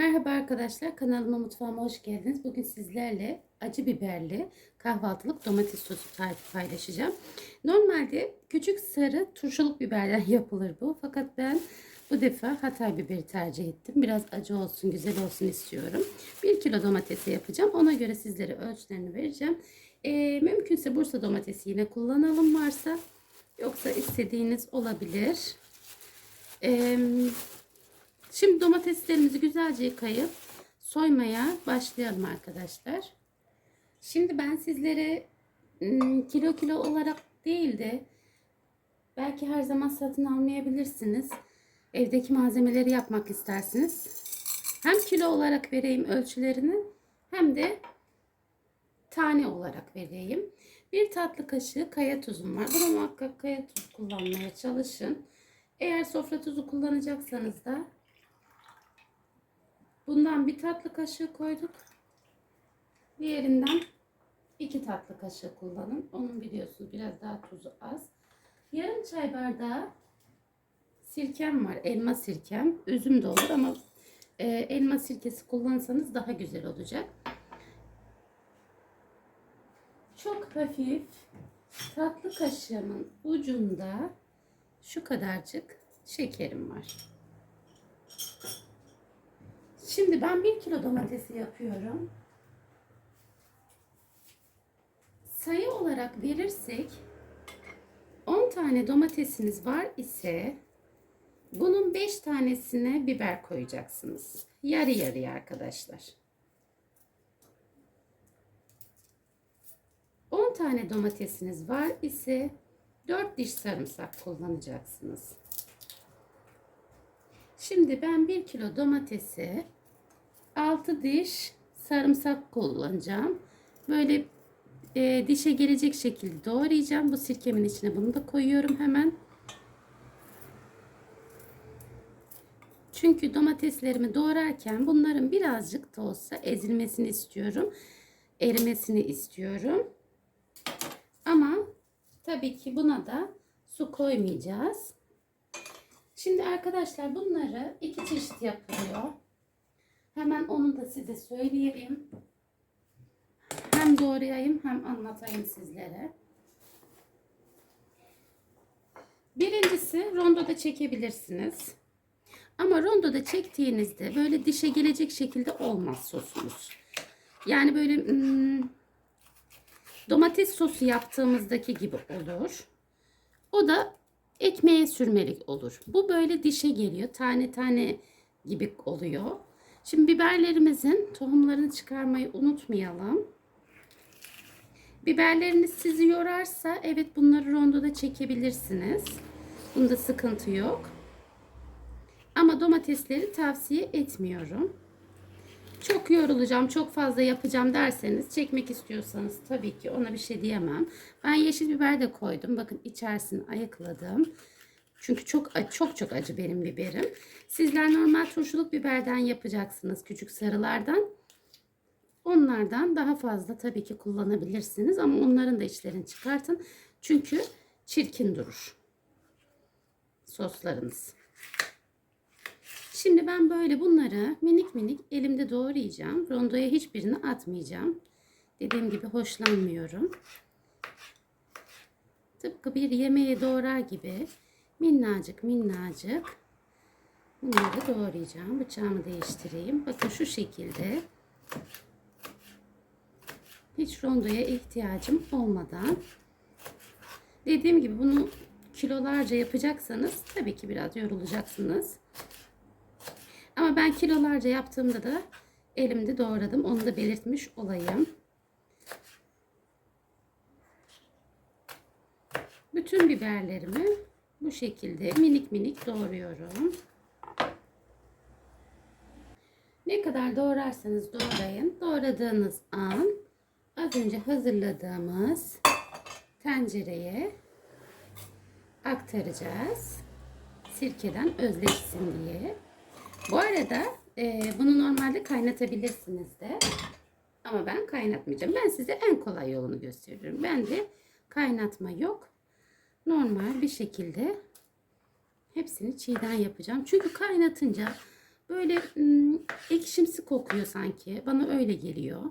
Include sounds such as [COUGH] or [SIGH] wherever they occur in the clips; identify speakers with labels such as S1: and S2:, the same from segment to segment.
S1: Merhaba arkadaşlar, kanalıma mutfağıma hoş geldiniz. Bugün sizlerle acı biberli kahvaltılık domates sosu tarifi paylaşacağım. Normalde küçük sarı turşuluk biberden [LAUGHS] yapılır bu. Fakat ben bu defa Hatay biberi tercih ettim. Biraz acı olsun, güzel olsun istiyorum. 1 kilo domatesi yapacağım. Ona göre sizlere ölçülerini vereceğim. Ee, mümkünse Bursa domatesi yine kullanalım varsa. Yoksa istediğiniz olabilir. Eee... Şimdi domateslerimizi güzelce yıkayıp soymaya başlayalım arkadaşlar. Şimdi ben sizlere ım, kilo kilo olarak değil de belki her zaman satın almayabilirsiniz. Evdeki malzemeleri yapmak istersiniz. Hem kilo olarak vereyim ölçülerini hem de tane olarak vereyim. Bir tatlı kaşığı kaya tuzum var. Buna muhakkak kaya tuzu kullanmaya çalışın. Eğer sofra tuzu kullanacaksanız da Bundan bir tatlı kaşığı koyduk. Diğerinden iki tatlı kaşığı kullanın. Onun biliyorsunuz biraz daha tuzu az. Yarım çay bardağı sirkem var. Elma sirkem. Üzüm de olur ama e, elma sirkesi kullansanız daha güzel olacak. Çok hafif tatlı kaşığımın ucunda şu kadarcık şekerim var. Şimdi ben 1 kilo domatesi yapıyorum. Sayı olarak verirsek 10 tane domatesiniz var ise bunun 5 tanesine biber koyacaksınız. Yarı yarıya arkadaşlar. 10 tane domatesiniz var ise 4 diş sarımsak kullanacaksınız. Şimdi ben 1 kilo domatesi 6 diş sarımsak kullanacağım. Böyle e, dişe gelecek şekilde doğrayacağım. Bu sirkemin içine bunu da koyuyorum hemen. Çünkü domateslerimi doğrarken bunların birazcık da olsa ezilmesini istiyorum. Erimesini istiyorum. Ama tabii ki buna da su koymayacağız. Şimdi arkadaşlar bunları iki çeşit yapılıyor. Hemen onu da size söyleyeyim. Hem doğrayayım hem anlatayım sizlere. Birincisi rondoda çekebilirsiniz. Ama rondoda çektiğinizde böyle dişe gelecek şekilde olmaz sosunuz. Yani böyle hmm, domates sosu yaptığımızdaki gibi olur. O da ekmeğe sürmelik olur. Bu böyle dişe geliyor. Tane tane gibi oluyor. Şimdi biberlerimizin tohumlarını çıkarmayı unutmayalım. Biberleriniz sizi yorarsa evet bunları rondoda çekebilirsiniz. Bunda sıkıntı yok. Ama domatesleri tavsiye etmiyorum. Çok yorulacağım, çok fazla yapacağım derseniz çekmek istiyorsanız tabii ki ona bir şey diyemem. Ben yeşil biber de koydum. Bakın içerisini ayıkladım. Çünkü çok çok çok acı benim biberim. Sizler normal turşuluk biberden yapacaksınız. Küçük sarılardan. Onlardan daha fazla tabii ki kullanabilirsiniz. Ama onların da içlerini çıkartın. Çünkü çirkin durur. Soslarınız. Şimdi ben böyle bunları minik minik elimde doğrayacağım. Rondoya hiçbirini atmayacağım. Dediğim gibi hoşlanmıyorum. Tıpkı bir yemeğe doğrar gibi minnacık minnacık bunları doğrayacağım. Bıçağımı değiştireyim. Bakın şu şekilde hiç rondoya ihtiyacım olmadan dediğim gibi bunu kilolarca yapacaksanız tabii ki biraz yorulacaksınız. Ama ben kilolarca yaptığımda da elimde doğradım. Onu da belirtmiş olayım. Bütün biberlerimi bu şekilde minik minik doğruyorum. Ne kadar doğrarsanız doğrayın. Doğradığınız an az önce hazırladığımız tencereye aktaracağız. Sirkeden özleşsin diye. Bu arada e, bunu normalde kaynatabilirsiniz de. Ama ben kaynatmayacağım. Ben size en kolay yolunu gösteriyorum. Ben de kaynatma yok. Normal bir şekilde hepsini çiğden yapacağım. Çünkü kaynatınca böyle hmm, ekşimsi kokuyor sanki. Bana öyle geliyor.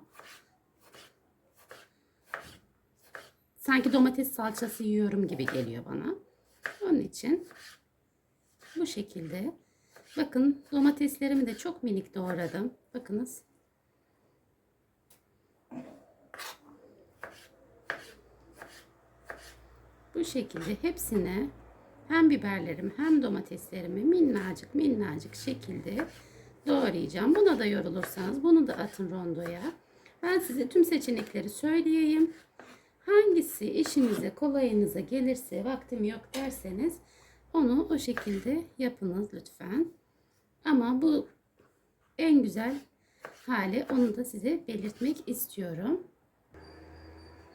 S1: Sanki domates salçası yiyorum gibi geliyor bana. Onun için bu şekilde. Bakın domateslerimi de çok minik doğradım. Bakınız. Bu şekilde hepsine hem biberlerimi hem domateslerimi minnacık minnacık şekilde doğrayacağım. Buna da yorulursanız bunu da atın rondoya. Ben size tüm seçenekleri söyleyeyim. Hangisi işinize kolayınıza gelirse vaktim yok derseniz onu o şekilde yapınız lütfen. Ama bu en güzel hali onu da size belirtmek istiyorum.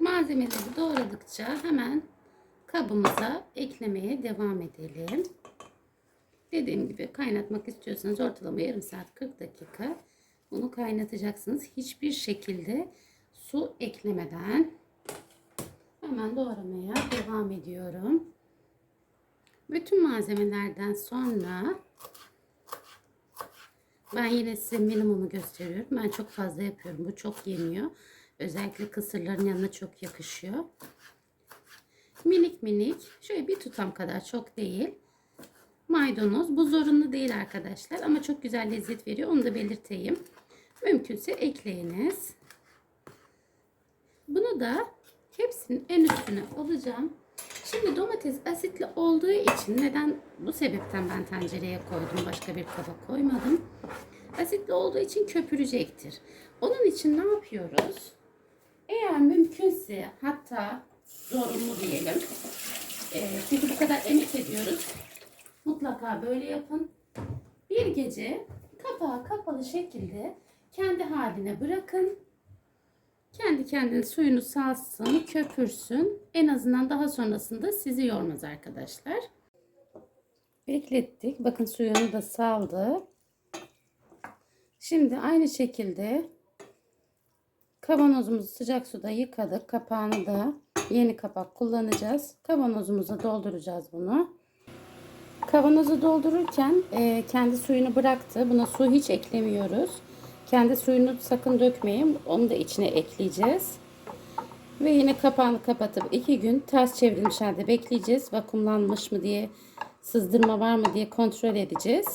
S1: Malzemeleri doğradıkça hemen kabımıza eklemeye devam edelim. Dediğim gibi kaynatmak istiyorsanız ortalama yarım saat 40 dakika bunu kaynatacaksınız. Hiçbir şekilde su eklemeden hemen doğramaya devam ediyorum. Bütün malzemelerden sonra ben yine size minimumu gösteriyorum. Ben çok fazla yapıyorum. Bu çok yeniyor. Özellikle kısırların yanına çok yakışıyor. Minik minik şöyle bir tutam kadar çok değil. Maydanoz. Bu zorunlu değil arkadaşlar ama çok güzel lezzet veriyor. Onu da belirteyim. Mümkünse ekleyiniz. Bunu da hepsinin en üstüne alacağım. Şimdi domates asitli olduğu için neden bu sebepten ben tencereye koydum başka bir kaba koymadım. Asitli olduğu için köpürecektir. Onun için ne yapıyoruz? Eğer mümkünse hatta zorunlu diyelim. Ee, çünkü bu kadar emek ediyoruz. Mutlaka böyle yapın. Bir gece kapağı kapalı şekilde kendi haline bırakın. Kendi kendine suyunu salsın, köpürsün. En azından daha sonrasında sizi yormaz arkadaşlar. Beklettik. Bakın suyunu da saldı. Şimdi aynı şekilde kavanozumuzu sıcak suda yıkadık. Kapağını da yeni kapak kullanacağız. Kavanozumuza dolduracağız bunu. Kavanozu doldururken e, kendi suyunu bıraktı. Buna su hiç eklemiyoruz. Kendi suyunu sakın dökmeyin. Onu da içine ekleyeceğiz. Ve yine kapağını kapatıp iki gün ters çevrilmiş halde bekleyeceğiz. Vakumlanmış mı diye, sızdırma var mı diye kontrol edeceğiz.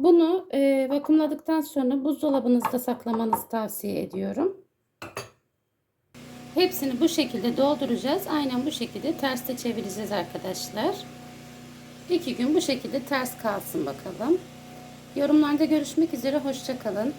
S1: Bunu e, vakumladıktan sonra buzdolabınızda saklamanızı tavsiye ediyorum. Hepsini bu şekilde dolduracağız. Aynen bu şekilde terste çevireceğiz arkadaşlar. İki gün bu şekilde ters kalsın bakalım. Yorumlarda görüşmek üzere. Hoşçakalın.